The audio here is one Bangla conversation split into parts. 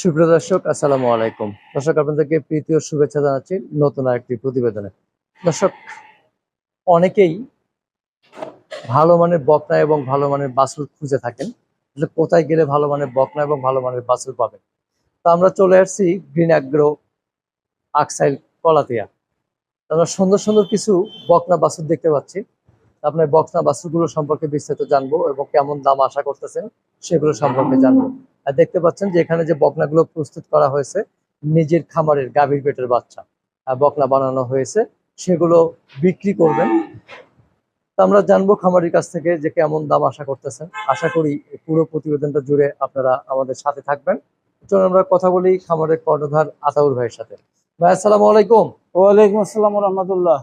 সুপ্রিয় দর্শক, আসসালামু আলাইকুম। দর্শক, আপনাদেরকে প্রীতি ও শুভেচ্ছা জানাচ্ছি নতুন আরেকটি প্রতিবেদনে। দর্শক, অনেকেই ভালো মানের বকনা এবং ভালো মানের বাছুর খুঁজে থাকেন। আসলে কোথায় গেলে ভালো মানের বকনা এবং ভালো মানের বাছুর পাবেন? তো আমরা চলে আসছি গ্রিন অ্যাগ্রো আকসাইল কলাতিয়া। আমরা সুন্দর সুন্দর কিছু বকনা বাছুর দেখতে পাচ্ছি। আপনার বকনা বাছুরগুলো সম্পর্কে বিস্তারিত জানব এবং কেমন দাম আশা করতেছেন সেগুলো সম্পর্কে জানব। আর দেখতে পাচ্ছেন যে এখানে যে বকনাগুলো প্রস্তুত করা হয়েছে নিজের খামারের গাভীর পেটের বাচ্চা আর বকনা বানানো হয়েছে সেগুলো বিক্রি করবেন। তো আমরা জানব খামারির কাছ থেকে যে কেমন দাম আশা করতেছেন। আশা করি পুরো প্রতিবেদনটা জুড়ে আপনারা আমাদের সাথে থাকবেন। চলুন আমরা কথা বলি খামারের কর্ণধার আতাউর ভাইয়ের সাথে। ভাই আসসালামু আলাইকুম। ওয়ালাইকুম আসসালাম রহমতুল্লাহ।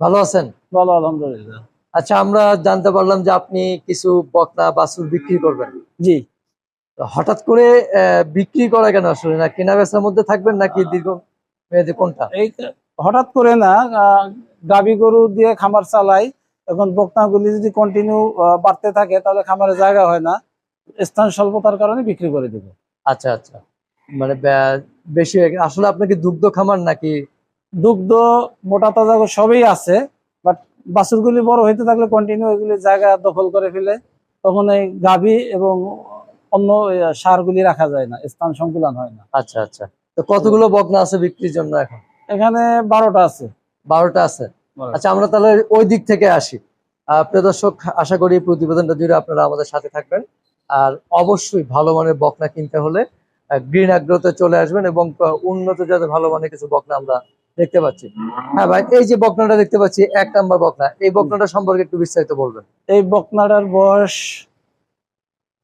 ভালো আছেন? ভালো আলহামদুলিল্লাহ। আচ্ছা আমরা জানতে পারলাম যে আপনি কিছু বকনা বাছুর বিক্রি করবেন। জি। হঠাৎ করে বিক্রি করা কেন আসলে? না কেনা বেচার মধ্যে থাকবেন নাকি দীর্ঘ মেয়াদে কোনটা? এই হঠাৎ করে না গাভী গরু দিয়ে খামার চালাই এখন বকনাগুলি যদি কন্টিনিউ বাড়তে থাকে তাহলে খামারে জায়গা হয় না। স্থান স্বল্পতার কারণে বিক্রি করে দেবো। আচ্ছা আচ্ছা। মানে বেশি হয়ে আসলে আপনাকে দুগ্ধ খামার নাকি? দুগ্ধ মোটা তাজা সবই আছে বাট বাছুরগুলি বড় হইতে থাকলে কন্টিনিউ এগুলি জায়গা দখল করে ফেলে। তখন এই গাভী এবং অন্য সারগুলি রাখা যায় না স্থান সংকুলন হয় না। আচ্ছা আচ্ছা। তো কতগুলো বকনা আছে বিক্রির জন্য এখন? এখানে বারোটা আছে। বারোটা আছে? আচ্ছা আমরা তাহলে ওই দিক থেকে আসি। প্রিয় দর্শক আশা করি প্রতিবেদনটা জুড়ে আপনারা আমাদের সাথে থাকবেন। আর অবশ্যই ভালো মানের বকনা কিনতে হলে গ্রিন আগ্রহতে চলে আসবেন এবং উন্নত যাতে ভালো মানের কিছু বকনা আমরা দেখতে পাচ্ছি। হ্যাঁ ভাই এই যে বকনাটা দেখতে পাচ্ছি এক নাম্বার বকনা। এই বকনাটা সম্পর্কে একটু বিস্তারিত বলবেন। এই বকনাটার বয়স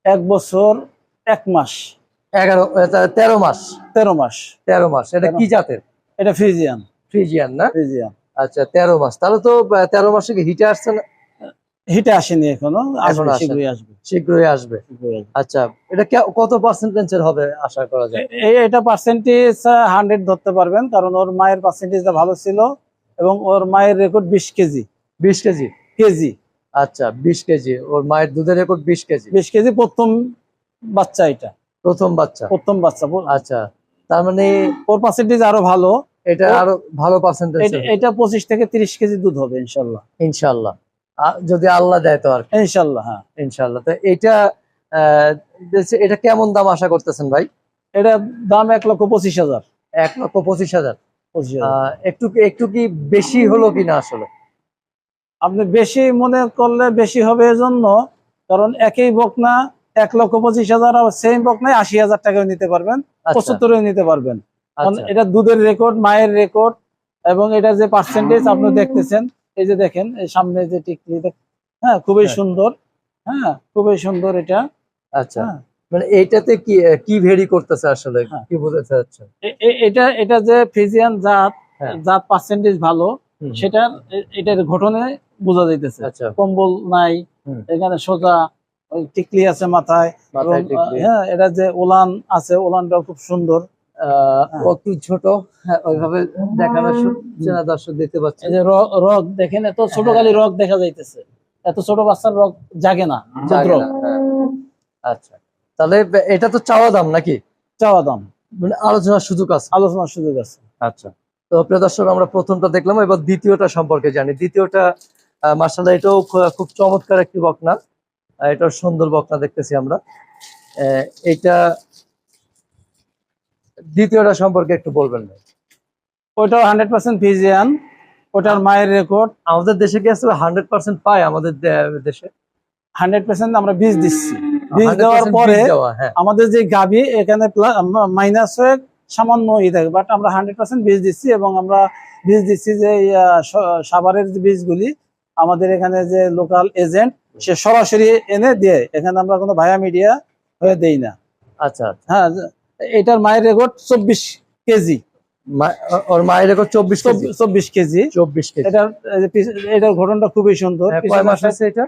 এক বছর এক মাস। এগারো তেরো মাস। তেরো মাস। তেরো মাস। এটা কি জাতের? এটা ফ্রিজিয়ান। ফ্রিজিয়ান না? ফ্রিজিয়ান। আচ্ছা তেরো মাস। তাহলে তো তেরো মাসে কি হিটে আসছে না? হিটে আসেনি এখনও। আসবে শীঘ্রই আসবে। শীঘ্রই আসবে। আচ্ছা এটা কত পার্সেন্টেজের হবে আশা করা যায়? এই এটা পার্সেন্টেজ হান্ড্রেড ধরতে পারবেন। কারণ ওর মায়ের পার্সেন্টেজটা ভালো ছিল এবং ওর মায়ের রেকর্ড বিশ কেজি। বিশ কেজি। কেজি। আচ্ছা বিশ কেজি। ওর মায়ের দুধের রেকর্ড বিশ কেজি। বিশ কেজি প্রথম বাচ্চা এটা। প্রথম বাচ্চা। প্রথম বাচ্চা বল- আচ্ছা তার মানে ওর পার্সেন্টেজ আরও ভালো। এটা আরও ভালো পার্সেন্টেজ এটা- পঁচিশ থেকে তিরিশ কেজি দুধ হবে ইনশাল্লাহ। ইনশাল্লাহ। যদি আল্লাহ দেয় তো আর ইনশাল্লাহ হ্যাঁ। ইনশাল্লাহ। তো এটা এটা কেমন দাম আশা করতেছেন ভাই? এটা দাম এক লক্ষ পঁচিশ হাজার। এক লক্ষ পঁচিশ হাজার। একটু একটু কি বেশি হলো কিনা আসলে? আপনি বেশি মনে করলে বেশি হবে এজন্য কারণ একই বকনা এক লক্ষ পঁচিশ হাজার সেম বকনায় আশি হাজার টাকাও নিতে পারবেন আচ্ছা, পঁচাত্তরে নিতে পারবেন। আচ্ছা। এটা দুধের রেকর্ড মায়ের রেকর্ড এবং এটা যে পার্সেন্টেজ আপনি দেখতেছেন এই যে দেখেন এই সামনে যে টিকলি হ্যাঁ খুবই হ্যাঁ। সুন্দর হ্যাঁ খুবই সুন্দর এটা। আচ্ছা। হ্যাঁ। মানে এইটাতে কি কি ভেরি করতেছে আসলে? হ্যাঁ। কি বোঝাতে এটা এটা যে ফিজিয়ান জাত। জাত পার্সেন্টেজ ভালো সেটার এটার ঘটনে বোঝা যাইতেছে। আচ্ছা। কম্বল নাই এখানে সোজা টিকলি আছে মাথায়। হ্যাঁ এটা যে ওলান আছে ওলানটাও খুব সুন্দর। হ্যাঁ। ছোট হ্যাঁ, ওইভাবে দেখানো হচ্ছে না দর্শক দেখতে পাচ্ছে যে রগ দেখেন এত ছোট হ্যাঁ। খালি রগ দেখা যাইতেছে। এত ছোট বাচ্চার রগ জাগে না জাগে না, হ্যাঁ। আচ্ছা। তাহলে এটা তো চাওয়া দাম নাকি? চাওয়া দাম। মানে আলোচনার সুযোগ আছে। আলোচনার সুযোগ আছে। আচ্ছা। তো প্রিয় দর্শক আমরা প্রথমটা দেখলাম এবার দ্বিতীয়টা সম্পর্কে জানি। দ্বিতীয়টা মার্শাল্লাহ এটাও খুব চমৎকার একটি বকনা। এটাও সুন্দর বকনা দেখতেছি আমরা। এইটা দ্বিতীয়টা সম্পর্কে একটু বলবেন ভাই। ওইটাও হান্ড্রেড পার্সেন্ট ফিজিয়ান ওটার মায়ের রেকর্ড আমাদের দেশে কি আসলে হান্ড্রেড পার্সেন্ট পায় আমাদের দেশে? হান্ড্রেড পার্সেন্ট আমরা বীজ দিচ্ছি। বীজ দেওয়ার পরে হ্যাঁ। আমাদের যে গাভি এখানে মাইনাস হয়ে সামান্য ই থাকে বাট আমরা হান্ড্রেড পার্সেন্ট বীজ দিচ্ছি এবং আমরা বীজ দিচ্ছি যে এই, আহ, স- সাভারের যে বীজগুলি আমাদের এখানে যে লোকাল এজেন্ট সে সরাসরি এনে দিয়ে এখানে আমরা কোনো ভায়া মিডিয়া হয়ে দেই না। আচ্ছা আচ্ছা। হ্যাঁ এটার মায়ের রেকর্ড চব্বিশ কেজি। ওর মায়ের রেকর্ড চব্বিশ চব্বিশ কেজি। চব্বিশ কেজি। এটার ঘটনটা খুবই সুন্দর। হ্যাঁ, কয় মাস হয়েছে এটা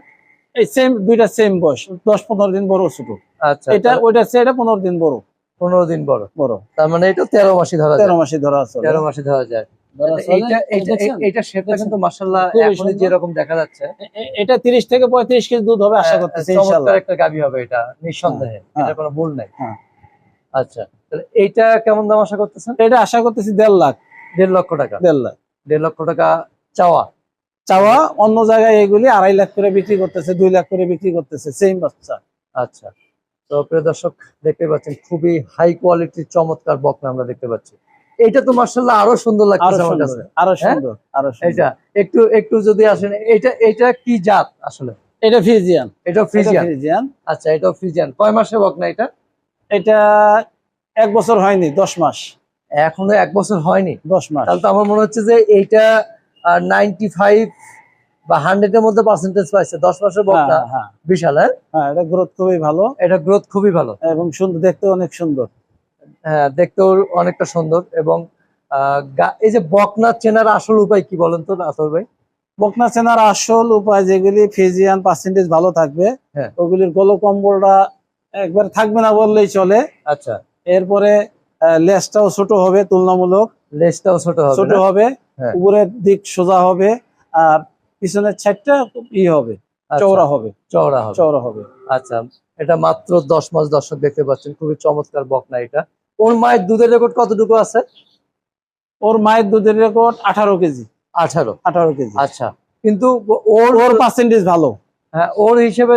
এই সেম দুইটা সেম বয়স দশ পনেরো দিন বড় ছোট। আচ্ছা এটা ওইটা এটা পনেরো দিন বড়। পনেরো দিন বড়। বড়। তার মানে এটা তেরো মাসই ধরা তেরো মাসে ধরা আছে। তেরো মাসে ধরা যায়। শেপটা কিন্তু মাশাআল্লাহ যেরকম দেখা যাচ্ছে। এটা তিরিশ থেকে পঁয়ত্রিশ কেজি দুধ হবে আশা হ্যাঁ, করতেছি একটা গাবি হবে এটা নিঃসন্দেহে। হ্যাঁ, এটা কোনো ভুল নাই। হ্যাঁ। আচ্ছা তাহলে এইটা কেমন দাম আশা করতেছেন? এটা আশা করতেছি লাখ। লক্ষ টাকা। লাখ। লক্ষ টাকা চাওয়া। চাওয়া অন্য জায়গায় এগুলি আড়াই লাখ করে বিক্রি করতেছে দুই লাখ করে বিক্রি করতেছে সেম বাচ্চা। আচ্ছা তো প্রিয় দর্শক দেখতে পাচ্ছেন খুবই হাই কোয়ালিটির চমৎকার বকনা আমরা দেখতে পাচ্ছি। এটা তো মার্শাল্লাহ আরও সুন্দর লাগছে আমার কাছে। আরও হ্যাঁ? সুন্দর আরও এটা একটু একটু যদি আসেন এটা এটা কি জাত আসলে? এটা ফিজিয়ান এটা ফ্রিজিয়ান? আচ্ছা এটা ফ্রিজিয়ান। কয় মাসে বকনা এটা? এটা এক বছর হয়নি দশ মাস। এখনও এক বছর হয়নি? দশ মাস। তাহলে তো আমার মনে হচ্ছে যে এইটা নাইনটি ফাইভ বা হান্ড্রেড এর মধ্যে পার্সেন্টেজ পাইছে। দশ মাসের বকনা হ্যাঁ হ্যাঁ। বিশাল হ্যাঁ? এটা গ্রোথ খুবই ভালো। এটা গ্রোথ খুবই ভালো। এবং সুন্দর দেখতে অনেক সুন্দর। দেখতেও অনেকটা সুন্দর এবং এই যে বকনা চেনার আসল উপায় কি বলেন তো আসল ভাই? বকনা চেনার আসল উপায় যেগুলি ফিজিয়ান পার্সেন্টেজ ভালো থাকবে হ্যাঁ। ওগুলির গলকম্বলটা একবার থাকবে না বললেই চলে। আচ্ছা। এরপরে আহ, লেজটাও ছোট হবে তুলনামূলক। লেজটাও ছোট হবে ছোট হবে হ্যাঁ। উপরের দিক সোজা হবে আর পিছনের ছাইডটা ই হবে আচ্ছা, চওড়া হবে। চওড়া হবে। চওড়া হবে। আচ্ছা এটা মাত্র দশ মাস দর্শক দেখতে পাচ্ছেন খুবই চমৎকার বকনা এটা। ওর মায়ের দুধের রেকর্ড কতটুকু আছে? ওর মায়ের দুধের রেকর্ড আঠারো কেজি। আঠারো। আঠারো কেজি। আচ্ছা। কিন্তু ওর ওর পার্সেন্টেজ ভালো। হ্যাঁ, ওর হিসেবে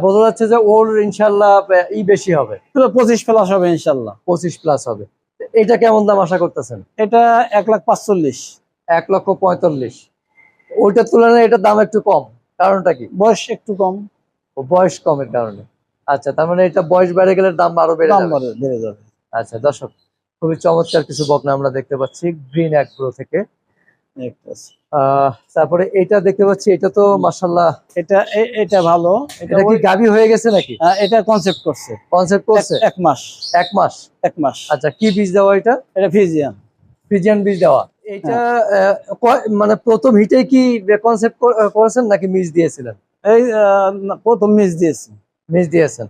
বোঝা যাচ্ছে যে ওর ইনশাল্লাহ ই বেশি হবে। পঁচিশ প্লাস হবে ইনশাল্লাহ। পঁচিশ প্লাস হবে। এটা কেমন দাম আশা করতেছেন? এটা এক লাখ পাঁচচল্লিশ। এক লক্ষ পঁয়তাল্লিশ। ওইটার তুলনায় এটার দাম একটু কম। কারণটা কি? বয়স একটু কম। বয়স কমের কারণে। আচ্ছা তার মানে এটা বয়স বেড়ে গেলে দাম আরও বেড়ে যাবে। বেড়ে যাবে। আচ্ছা দর্শক খুবই চমৎকার কিছু বকনা আমরা দেখতে পাচ্ছি গ্রিন অ্যাগ্রো থেকে। তারপরে এটা দেখতে পাচ্ছি এটা তো মাসাল্লাহ এটা এটা ভালো। এটা কি গাভী হয়ে গেছে নাকি? হ্যাঁ, এটা কনসেপ্ট করছে। কনসেপ্ট করছে? এক- মাস। এক মাস? এক মাস। আচ্ছা কি বীজ দেওয়া এটা? এটা ফিজিয়ান ফ্রিজিয়ান বীজ দেওয়া। এটা আহ, মানে প্রথম হিটে কি কনসেপ্ট করেছেন নাকি মিস দিয়েছিলেন? এই প্রথম মিস দিয়েছি। মিস দিয়েছেন।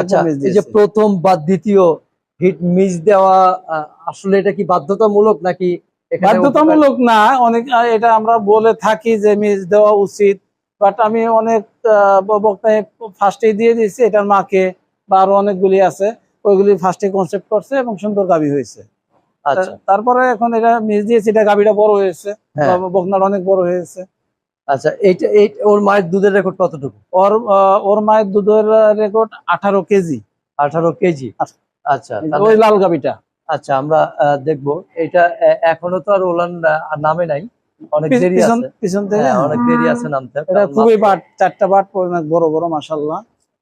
আচ্ছা এই যে প্রথম বা দ্বিতীয় হিট মিস দেওয়া আসলে এটা কি বাধ্যতামূলক নাকি বাধ্যতামূলক না অনেক এটা আমরা বলে থাকি যে মিস দেওয়া উচিত বাট আমি অনেক বক্তায় ফার্স্টে দিয়ে দিয়েছি এটার মাকে বা আরও অনেকগুলি আছে ওইগুলি ফার্স্টে কনসেপ্ট করছে এবং সুন্দর গাবি হয়েছে। আচ্ছা। তারপরে এখন এটা মিস দিয়েছি এটা গাবিটা বড় হয়েছে হ্যাঁ। বকনার অনেক বড় হয়েছে। আচ্ছা এইটা এই ওর মায়ের দুধের রেকর্ড কতটুকু? ওর ওর মায়ের দুধের রেকর্ড আঠারো কেজি। আঠারো কেজি? আচ্ছা। আচ্ছা ওই লাল গাবিটা আচ্ছা আমরা দেখব। এটা এখনও তো আর ওলান নামে নাই। অনেক পিছ- দেরি আছে। পিছন থেকে হ্যাঁ, অনেক দেরি আছে নামতে। এটা খুবই বাট চারটা বাট বড় বড়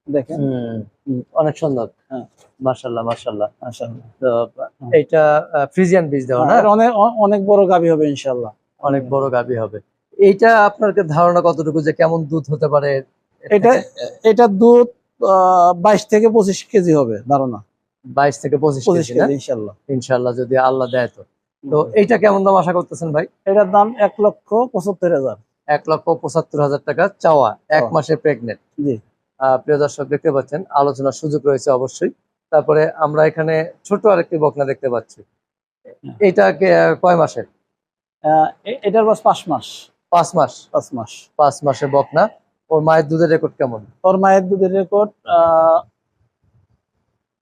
দেখেন। অনেক সুন্দর। হ্যাঁ। মাশাআল্লাহ। তো ফ্রিজিয়ান বীজ দেওয়া না? অনেক অনেক বড় গাবি হবে ইনশাল্লাহ অনেক বড় গাভী হবে। এইটা আপনার ধারণা কতটুকু যে কেমন দুধ হতে পারে? এটা এটা দুধ বাইশ থেকে পঁচিশ কেজি হবে ধারণা। বাইশ থেকে পঁচিশ পঁচিশ কেজি ইনশাল্লাহ ইনশাল্লাহ যদি আল্লাহ দেয় তো। তো এইটা কেমন দাম আশা করতেছেন ভাই? এটার দাম এক লক্ষ পঁচাত্তর হাজার। এক লক্ষ পঁচাত্তর হাজার টাকা চাওয়া এক চাওয়া। মাসে প্রেগনেন্ট জি। প্রিয় দর্শক দেখতে পাচ্ছেন আলোচনার সুযোগ রয়েছে অবশ্যই। তারপরে আমরা এখানে ছোট আরেকটি বকনা দেখতে পাচ্ছি। এটা কে- কয় মাসের? এটার বাস পাঁচ মাস। পাঁচ মাস। পাঁচ মাস। পাঁচ মাসের বকনা। ওর মায়ের দুধের রেকর্ড কেমন? ওর মায়ের দুধের রেকর্ড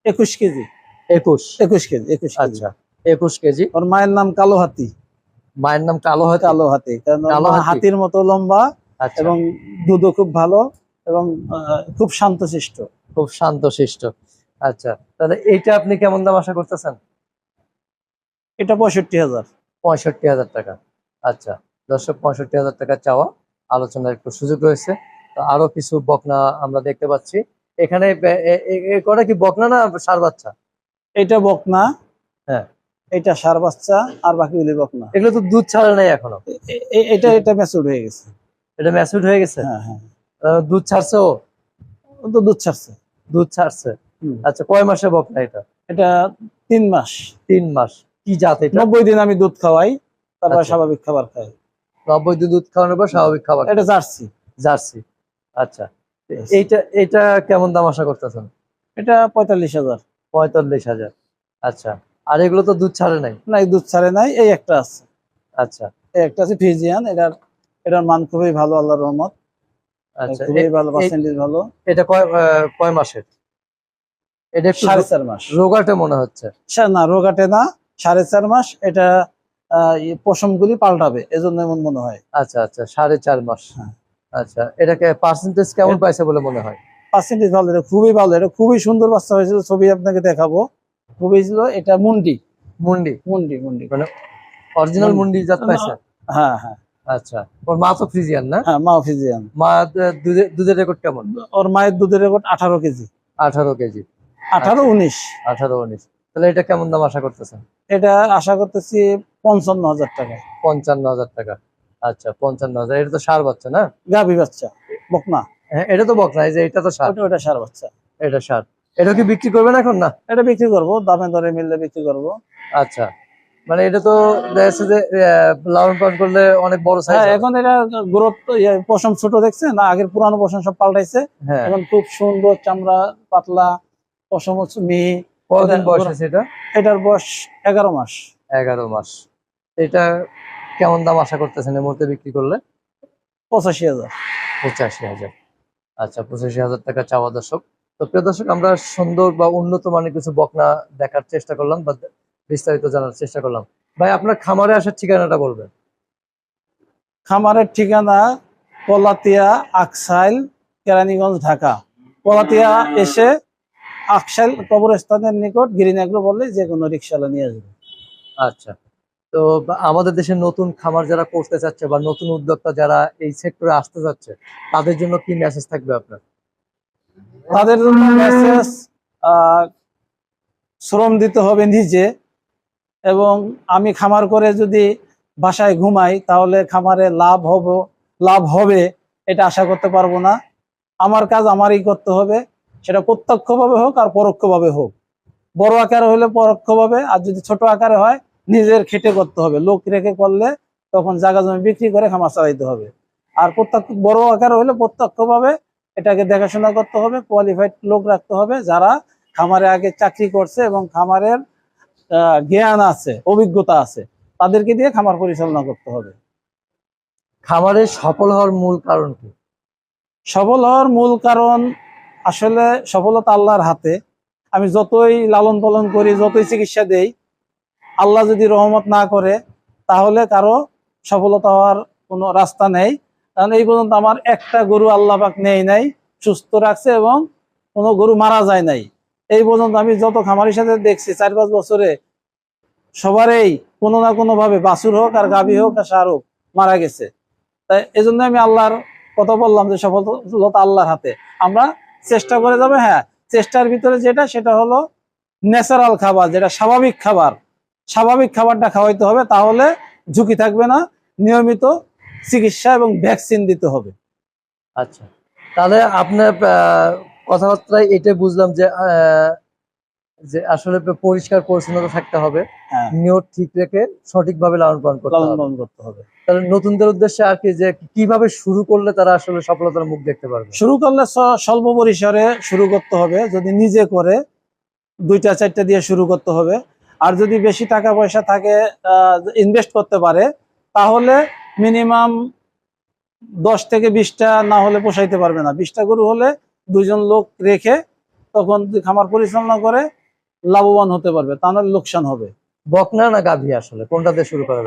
একুশ কেজি। একুশ? একুশ কেজি একুশ আচ্ছা একুশ কেজি। ওর মায়ের নাম কালো হাতি মায়ের নাম কালো হয় কালো হাতি কারণ কালো হাতির মতো লম্বা আচ্ছা। এবং দুধও খুব ভালো এবং খুব শান্তশিষ্ট। খুব শান্ত শিষ্ট আচ্ছা তাহলে এইটা আপনি কেমন দাম আশা করতেছেন? এটা পঁয়ষট্টি হাজার। পঁয়ষট্টি হাজার টাকা। আচ্ছা দর্শক পঁয়ষট্টি হাজার টাকা চাওয়া আলোচনার একটু সুযোগ রয়েছে। তো আরও কিছু বকনা আমরা দেখতে পাচ্ছি। এখানে কটা কি বকনা না সার বাচ্চা? এটা বকনা। হ্যাঁ। এটা সার বাচ্চা আর বাকি বাকিগুলি বকনা। এগুলো তো দুধ ছাড়ে নাই এখনও? এটা এটা ম্যাচুর হয়ে গেছে। এটা ম্যাচুড হয়ে গেছে? হ্যাঁ হ্যাঁ। দুধ ছাড়ছে ও? তো দুধ ছাড়ছে। দুধ ছাড়ছে। আচ্ছা কয় মাসে বকনা এটা? এটা তিন মাস। তিন মাস। কি জাত এটা? নব্বই দিন আমি দুধ খাওয়াই তারপর আচ্ছা। স্বাভাবিক খাবার খাই। নব্বই দিন দুধ খাওয়ানোর পর স্বাভাবিক খাবার। এটা জার্সি জার্সি। আচ্ছা এইটা এইটা কেমন দাম আশা করতেছেন? এটা পঁয়তাল্লিশ হাজার। পঁয়তাল্লিশ হাজার। আচ্ছা আর এগুলো তো দুধ ছাড়ে নাই? না দুধ ছাড়ে নাই এই একটা আছে। আচ্ছা। এই একটা আছে ফিজিয়ান এটার এটার মান খুবই ভালো আল্লাহর রহমত। আচ্ছা খুবই ভালো পার্সেন্টেজ ভালো। এটা কয় কয় মাসের? এটা সাড়ে চার মাস। রোগাটে মনে হচ্ছে। না রোগাটে না সাড়ে চার মাস এটা পশমগুলি পাল্টাবে এজন্য এমন মনে হয়। আচ্ছা আচ্ছা সাড়ে চার মাস। হ্যাঁ। আচ্ছা এটাকে পার্সেন্টেজ কেমন পাইছে বলে মনে হয়? পার্সেন্টেজ ভালো এটা খুবই ভালো এটা খুবই সুন্দর বাচ্চা হয়েছিল ছবি আপনাকে দেখাবো। খুবই ছিল এটা মুন্ডি। মুন্ডি? মুন্ডি মুন্ডি। মানে অরিজিনাল মুন্ডি। জাত পাইছে? হ্যাঁ। হ্যাঁ আচ্ছা ওর মা তো ফ্রিজিয়ান না? হ্যাঁ মা মা দুধের রেকর্ড কেমন? ওর মায়ের দুধের রেকর্ড আঠারো কেজি। আঠারো কেজি। আঠারো উনিশ। আঠারো উনিশ। তাহলে এটা কেমন দাম আশা করতেছেন? এটা আশা করতেছি পঞ্চান্ন হাজার টাকা। পঞ্চান্ন হাজার টাকা। আচ্ছা পঞ্চান্ন হাজার এটা তো সার বাচ্চা না? গাভী বাচ্চা বকনা। হ্যাঁ এটা তো বকনা এই যে এটা তো সার। ওটা সার বাচ্চা। এটা সার। এটা কি বিক্রি করবেন এখন না? এটা বিক্রি করব দামে দরে মিললে বিক্রি করব। আচ্ছা মানে এটা তো দেখা যে লালন পালন করলে অনেক বড় সাইজ হ্যাঁ এখন এটা গ্রোথ পশম ছোট দেখছে না আগের পুরানো পশম সব পাল্টাইছে। হ্যাঁ। এখন খুব সুন্দর চামড়া পাতলা পশম হচ্ছে মিহি। কতদিন বয়স আছে এটা? এটার বয়স এগারো মাস। এগারো মাস। এটা কেমন দাম আশা করতেছেন এই মুহূর্তে বিক্রি করলে? পঁচাশি হাজার। পঁচাশি হাজার। আচ্ছা পঁচাশি হাজার টাকা চাওয়া দর্শক। তো প্রিয় দর্শক আমরা সুন্দর বা উন্নত মানের কিছু বকনা দেখার চেষ্টা করলাম বা বিস্তারিত জানার চেষ্টা করলাম। ভাই আপনার খামারে আসার ঠিকানাটা বলবেন। খামারের ঠিকানা পলাতিয়া আকসাইল কেরানীগঞ্জ ঢাকা। পলাতিয়া এসে আকসাইল কবরস্থানের নিকট গ্রিন এগ্রো বললে যে কোনো রিক্সাওয়ালা নিয়ে আসবে। আচ্ছা। তো আমাদের দেশে নতুন খামার যারা করতে চাচ্ছে বা নতুন উদ্যোক্তা যারা এই সেক্টরে আসতে যাচ্ছে তাদের জন্য কি মেসেজ থাকবে আপনার? তাদের জন্য মেসেজ শ্রম দিতে হবে নিজে এবং আমি খামার করে যদি বাসায় ঘুমাই তাহলে খামারে লাভ হব লাভ হবে এটা আশা করতে পারব না। আমার কাজ আমারই করতে হবে। সেটা প্রত্যক্ষভাবে হোক আর পরোক্ষভাবে হোক। বড় আকারে হলে পরোক্ষভাবে আর যদি ছোট আকারে হয় নিজের খেটে করতে হবে। লোক রেখে করলে তখন জায়গা জমি বিক্রি করে খামার চালাইতে হবে। আর প্রত্যক্ষ বড় আকারে হলে প্রত্যক্ষভাবে এটাকে দেখাশোনা করতে হবে কোয়ালিফাইড লোক রাখতে হবে যারা খামারে আগে চাকরি করছে এবং খামারের জ্ঞান আছে অভিজ্ঞতা আছে তাদেরকে দিয়ে খামার পরিচালনা করতে হবে। খামারে সফল হওয়ার মূল কারণ কি? সফল হওয়ার মূল কারণ আসলে সফলতা আল্লাহর হাতে। আমি যতই লালন পালন করি, যতই চিকিৎসা দেই, আল্লাহ যদি রহমত না করে, তাহলে কারও সফলতা হওয়ার কোনো রাস্তা নেই। কারণ এই পর্যন্ত আমার একটা গরু আল্লাহ পাক নেই নাই, সুস্থ রাখছে এবং কোনো গরু মারা যায় নাই। এই পর্যন্ত আমি যত খামারির সাথে দেখছি, চার পাঁচ বছরে সবারই কোনো না কোনো ভাবে বাছুর হোক আর গাভী হোক আর সার হোক মারা গেছে। তাই এজন্য আমি আল্লাহর কথা বললাম যে সফলতা আল্লাহর হাতে। আমরা চেষ্টা করে যাবে হ্যাঁ। চেষ্টার ভিতরে যেটা, সেটা হলো ন্যাচারাল খাবার, যেটা স্বাভাবিক খাবার। স্বাভাবিক খাবারটা খাওয়াইতে হবে, তাহলে ঝুঁকি থাকবে না। নিয়মিত চিকিৎসা এবং ভ্যাকসিন দিতে হবে। আচ্ছা। তাহলে আপনার কথাবার্তায় এটা বুঝলাম যে যে আসলে পরিষ্কার পরিচ্ছন্নতা থাকতে হবে। হ্যাঁ। নিয়ত ঠিক রেখে সঠিকভাবে লালন পালন করতে লালন হবে। পালন করতে হবে। তাহলে নতুনদের উদ্দেশ্যে আর কি যে কীভাবে শুরু করলে তারা আসলে সফলতার মুখ দেখতে পারবে? শুরু করলে স্বল্প পরিসরে শুরু করতে হবে। যদি নিজে করে দুইটা চারটা দিয়ে শুরু করতে হবে। আর যদি বেশি টাকা পয়সা থাকে ইনভেস্ট করতে পারে তাহলে মিনিমাম দশ থেকে বিশটা না হলে পোষাইতে পারবে না। বিশটা গরু হলে দুজন লোক রেখে তখন খামার পরিচালনা করে লাভবান হতে পারবে তা নাহলে লোকসান হবে। বকনা না গাভী আসলে? কোনটা দিয়ে শুরু করা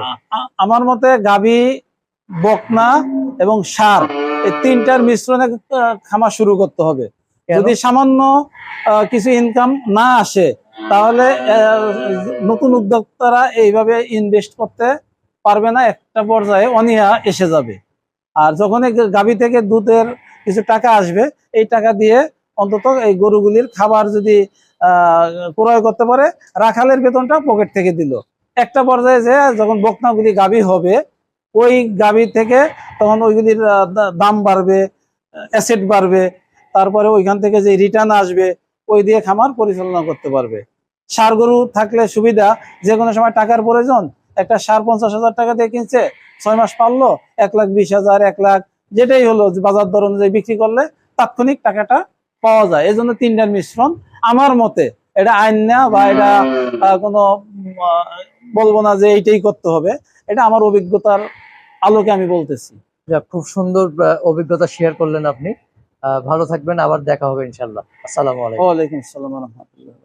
আমার মতে গাভী বকনা এবং সার এই তিনটার মিশ্রণে খামার শুরু করতে হবে। যদি সামান্য কিছু ইনকাম না আসে তাহলে নতুন উদ্যোক্তারা এইভাবে ইনভেস্ট করতে পারবে না একটা পর্যায়ে অনিহা এসে যাবে। আর যখন গাভী থেকে দুধের কিছু টাকা আসবে এই টাকা দিয়ে অন্তত এই গরুগুলির খাবার যদি ক্রয় করতে পারে, রাখালের বেতনটা পকেট থেকে দিল। একটা পর্যায়ে যে যখন বকনাগুলি গাভী হবে, ওই গাভী থেকে তখন ওইগুলির দাম বাড়বে অ্যাসেট বাড়বে, তারপরে ওইখান থেকে যে রিটার্ন আসবে, ওই দিয়ে খামার পরিচালনা করতে পারবে। সার গরু থাকলে সুবিধা, যে কোনো সময় টাকার প্রয়োজন, একটা সার পঞ্চাশ হাজার টাকা দিয়ে কিনছে, ছয় মাস পারল এক লাখ বিশ হাজার, এক লাখ, যেটাই হলো, বাজার দর অনুযায়ী বিক্রি করলে, তাৎক্ষণিক টাকাটা পাওয়া যায়। এই জন্য তিনটার মিশ্রণ আমার মতে এটা আইন না বা এটা কোনো বলব না যে এইটাই করতে হবে। এটা আমার অভিজ্ঞতার আলোকে আমি বলতেছি। খুব সুন্দর অভিজ্ঞতা শেয়ার করলেন আপনি। আহ, ভালো থাকবেন আবার দেখা হবে ইনশাল্লাহ আসসালামু আলাইকুম। ওয়ালাইকুম আসসালাম রহমতুল্লাহ।